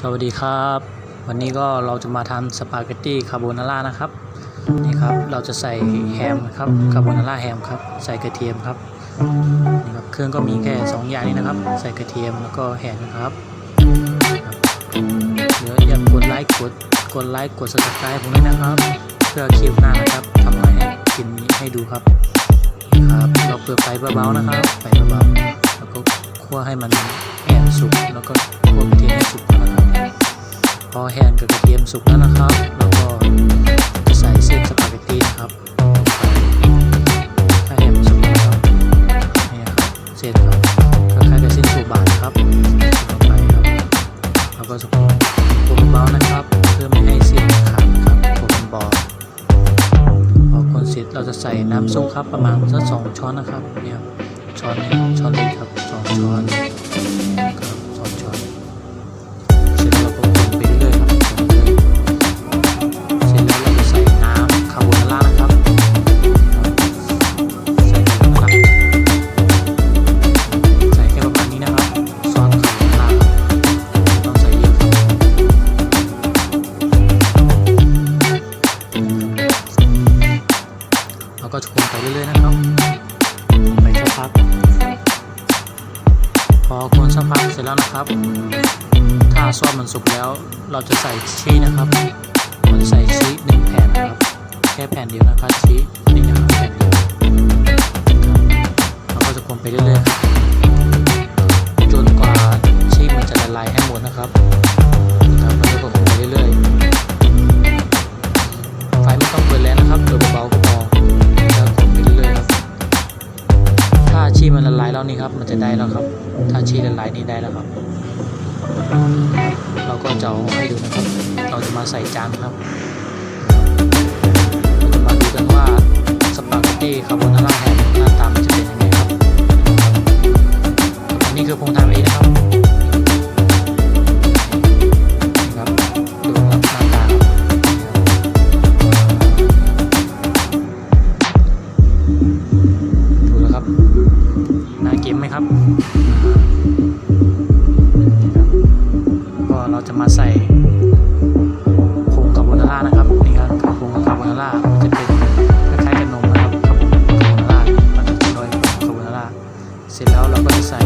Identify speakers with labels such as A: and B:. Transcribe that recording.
A: สวัสดีครับ วันนี้ก็เราจะมาทำสปาเกตตี้คาโบนาร่านะครับนี่ครับเราจะใส่แฮมครับคาโบนาร่าแฮมครับใส่กระเทียมครับนี่ครับเครื่องก็มีแค่สองอย่างนี้นะครับ ใส่กระเทียมแล้วก็แฮมครับครับเดี๋ยวอย่ากดไลค์กดกดไลค์กด subscribe ผมด้วยนะครับ เพื่อคลิปหน้านะครับทำอะไรให้กินให้ดูครับครับเราเปิดไฟเบาๆนะครับไฟเบาๆแล้วก็คั่วให้มัน แห้งสุกแล้วก็คั่วกเทียมสุกนะครับ พอแห้งกับกระเทียมสุกแล้วนะครับเราก็จะใส่เส้นสปาเกตตีนะครับถ้าแห้งสุกแล้วนะครับนี่ครับเส้นครับคล้ายๆกับเส้นโซบะนครับลงไปครับแล้วก็สุกคนเบานะครับ เพื่อไม่ให้เส้นขาดนะครับคนมันบอพอคนเสร็จเราจะใส่น้ำส้มครับประมาณสักสองช้อนนะครับเนี่ยช้อนนี้ช้อนเล็กครับสองช้อน ไปเรื่อยๆนะครับ ไปสักพัก พอคนสักพักเสร็จแล้วนะครับ ถ้าซอสมันสุกแล้ว เราจะใส่ชีสนะครับเราจะใส่ชีสหนึ่งแผ่นนะครับ แค่แผ่นเดียวนะครับชีสนี่นะครับแผ่นเดียวเราก็จะคนไปเรื่อยๆครับจนกว่าชีสมันจะละลายให้หมดนะครับนะครับเราก็คนไปเรื่อยๆไฟไม่ต้องเปิดแรงนะครับเปิดเบาๆ วนี่ครับมันจะได้แล้วครับ ถ้าชีสละลายนี่ได้แล้วครับ เราก็จะเอาให้ดูนะครับ เราจะมาใส่จานครับเราจะมาดูกันว่าสปาเกตตี้คาโบนาร่าแฮมหน้าตามันจะเป็นยังไงครับ อันนี้คือผมทำเองนะครับ น่ากินไหมครับ ก็เราจะมาใส่ผงคาโบนาร่านะครับนี่ครับผงคาโบนาร่าจะเป็นคล้ายๆกับนมนะครับคาโบคาโบนาร่ามันจะโดยคาโบนาร่าเสร็จแล้วเราก็จะใส่